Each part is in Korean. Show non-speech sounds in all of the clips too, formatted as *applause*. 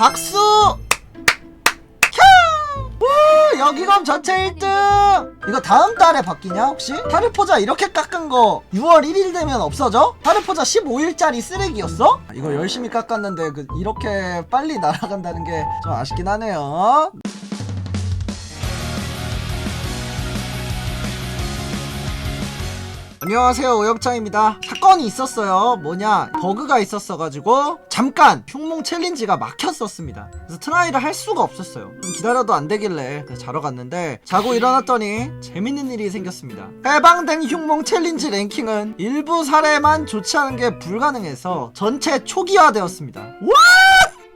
박수! 캬! 우! 여기검 전체 1등! 이거 다음 달에 바뀌냐 혹시? 타르포자 이렇게 깎은 거 6월 1일 되면 없어져? 타르포자 15일짜리 쓰레기였어? 이거 열심히 깎았는데 그 이렇게 빨리 날아간다는 게 좀 아쉽긴 하네요. 안녕하세요 오영창입니다. 사건이 있었어요. 뭐냐 버그가 있었어가지고 잠깐 흉몽 챌린지가 막혔었습니다. 그래서 트라이를 할 수가 없었어요. 좀 기다려도 안 되길래 자러 갔는데 자고 일어났더니 재밌는 일이 생겼습니다. 해방된 흉몽 챌린지 랭킹은 일부 사례만 조치하는 게 불가능해서 전체 초기화되었습니다. 와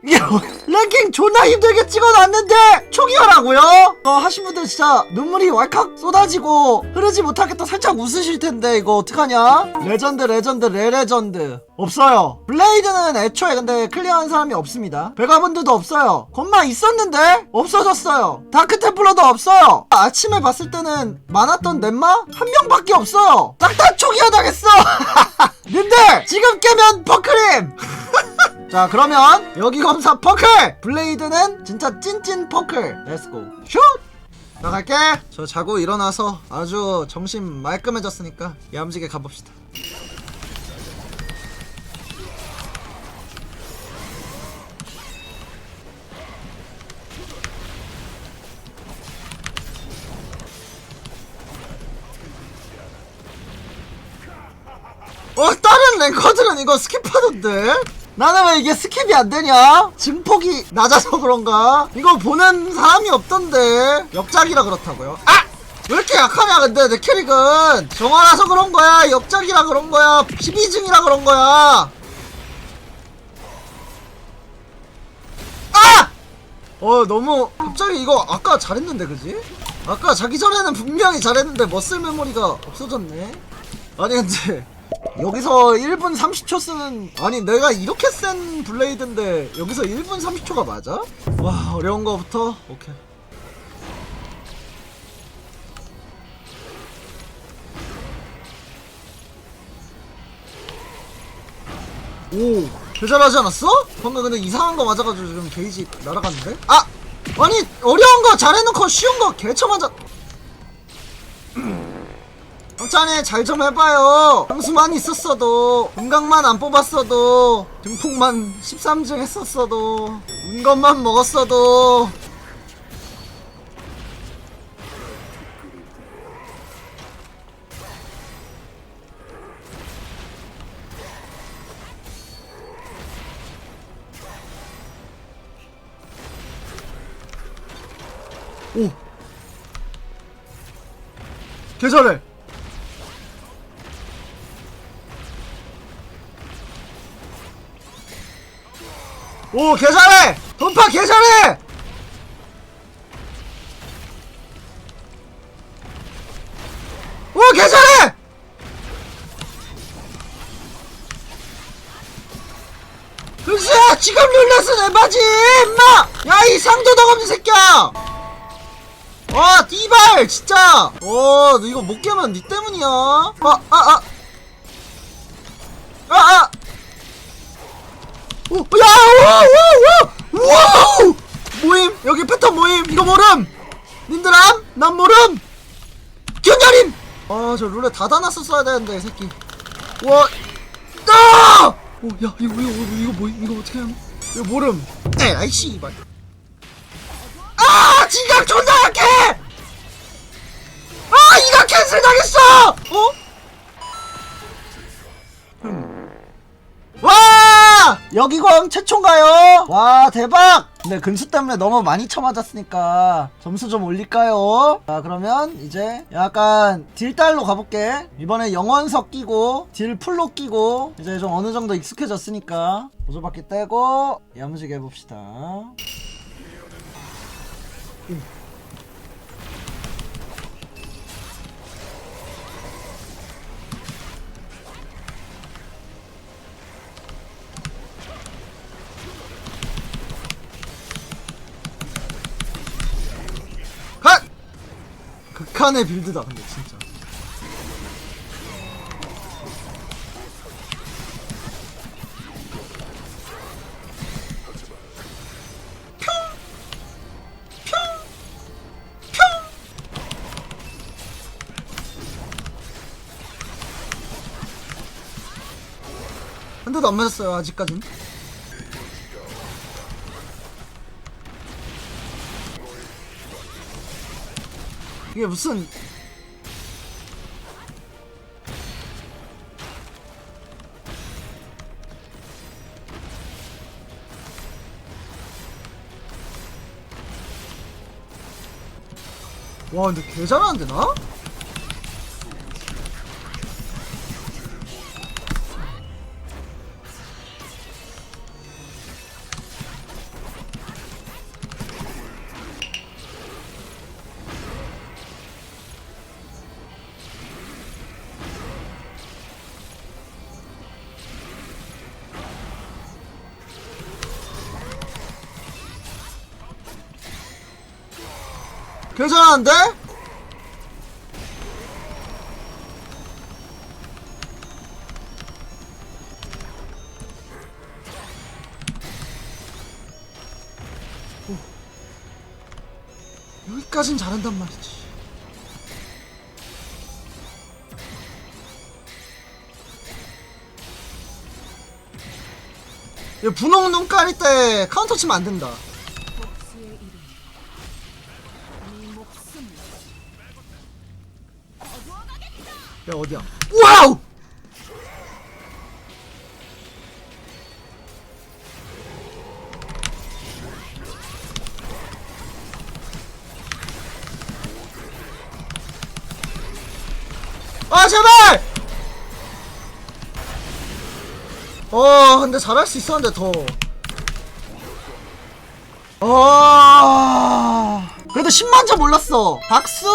이게 뭐- 랭킹 존나 힘들게 찍어놨는데 초기화라고요? 어, 하신 분들 진짜 눈물이 왈칵 쏟아지고 흐르지 못하게 또 살짝 웃으실 텐데 이거 어떡하냐? 레전드 레전드 레레전드 없어요. 블레이드는 애초에 근데 클리어한 사람이 없습니다. 베가본드도 없어요. 건마 있었는데? 없어졌어요. 다크템플러도 없어요. 아침에 봤을 때는 많았던 넷마? 한 명밖에 없어요. 딱 다 초기화 당했어! *laughs* 님들! 지금 깨면 퍼크림! *laughs* 자 그러면 여기 검사 퍼클! 블레이드는 진짜 찐찐 퍼클! 렛츠고 슛! 나갈게. 저 자고 일어나서 아주 정신 말끔해졌으니까 야무지게 가봅시다 어 다른 랭커들은 이거 스킵하던데? 나는 왜 이게 스킵이 안 되냐? 증폭이 낮아서 그런가? 이거 보는 사람이 없던데 역작이라 그렇다고요? 아! 왜 이렇게 약하냐 근데 내 캐릭은 정화라서 그런 거야 역작이라 그런 거야 12증이라 그런 거야 아! 어 너무 갑자기 이거 아까 잘했는데 그지? 아까 자기 전에는 분명히 잘했는데 머슬 메모리가 없어졌네 아니 근데 여기서 1분 30초 쓰는 아니 내가 이렇게 센 블레이드인데 여기서 1분 30초가 맞아? 와 어려운 거부터 오케이 오 개잘하지 않았어? 방금 근데 이상한 거 맞아가지고 지금 게이지 날아갔는데? 아! 아니 어려운 거 잘해놓고 쉬운 거 개쳐 맞아 형찬이 잘 좀 해봐요. 장수만 있었어도 공각만 안 뽑았어도 등폭만 13증 했었어도 운 것만 먹었어도. 오! 개잘해 오 개잘해! 던파 개잘해! 오 개잘해! 글쎄 지금 룰렛은 에바지! 임마! 야 이 상도덕 없는 새끼야! 와 띠발 진짜! 어너 이거 못 깨면 니 때문이야. 아아아 아 아 오, 야, 와, 와, 와, 와우! 모임, 여기 패턴 모임, 이거 모름! 님들함? 난 모름! 균열임! 아, 저 룰렛 다 닫았었어야 되는데, 이 새끼. 와, 아! 오, 야, 이거, 이거, 이거, 이거 뭐, 이거 어떻게 하면? 이거 모름. 에, 아이, 씨발. 아, 진작 존나 약해! 아, 이거 캔슬 당했어! 어? 여기광 최초인가요? 와 대박! 근데 근수 때문에 너무 많이 쳐맞았으니까 점수 좀 올릴까요? 자 그러면 이제 약간 딜달로 가볼게 이번에 영원석 끼고 딜 풀로 끼고 이제 좀 어느 정도 익숙해졌으니까 보조바퀴 떼고 야무지게 해봅시다 갓! 극한의 빌드다 근데 진짜 한 대도 안 맞았어요 아직까진 이게 무슨 와 근데 개 잘하는데 나? 개 잘하는데? 여기까진 잘한단 말이지. 얘 분홍 눈깔이 때 카운터 치면 안 된다. 복수의 이름 네 목숨 야 어디야? 와우! 아 제발! 어 근데 잘할 수 있었는데 더. 어 그래도 10만 점 올랐어. 박수!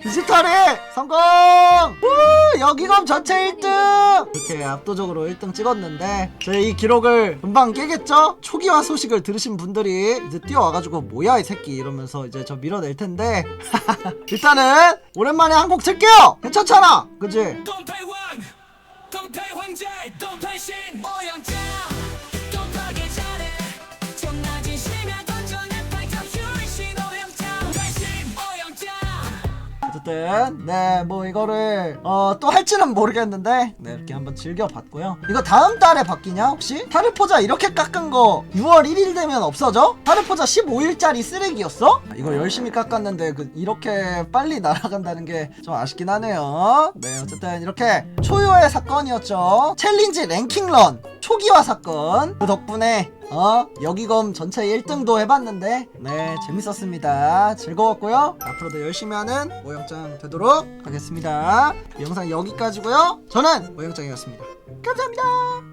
캬! 디지털에 성공! 우! 여기검 전체 1등! 이렇게 압도적으로 1등 찍었는데 저희 이 기록을 금방 깨겠죠? 초기화 소식을 들으신 분들이 이제 뛰어와가지고 뭐야 이 새끼 이러면서 이제 저 밀어낼 텐데 *laughs* 일단은 오랜만에 한 곡 틀게요! 괜찮잖아! 그지? 동태왕 동태황제 동태신 어쨌든 네 뭐 이거를 어 또 할지는 모르겠는데 네 이렇게 한번 즐겨봤고요 이거 다음 달에 바뀌냐 혹시? 타르포자 이렇게 깎은 거 6월 1일 되면 없어져? 타르포자 15일짜리 쓰레기였어? 이거 열심히 깎았는데 그 이렇게 빨리 날아간다는 게 좀 아쉽긴 하네요 네 어쨌든 이렇게 초유의 사건이었죠 챌린지 랭킹런 초기화 사건 그 덕분에 어? 여기검 전체 1등도 해봤는데? 네 재밌었습니다. 즐거웠고요. 앞으로도 열심히 하는 오영장 되도록 하겠습니다. 이 영상 여기까지고요. 저는 오영장이었습니다. 감사합니다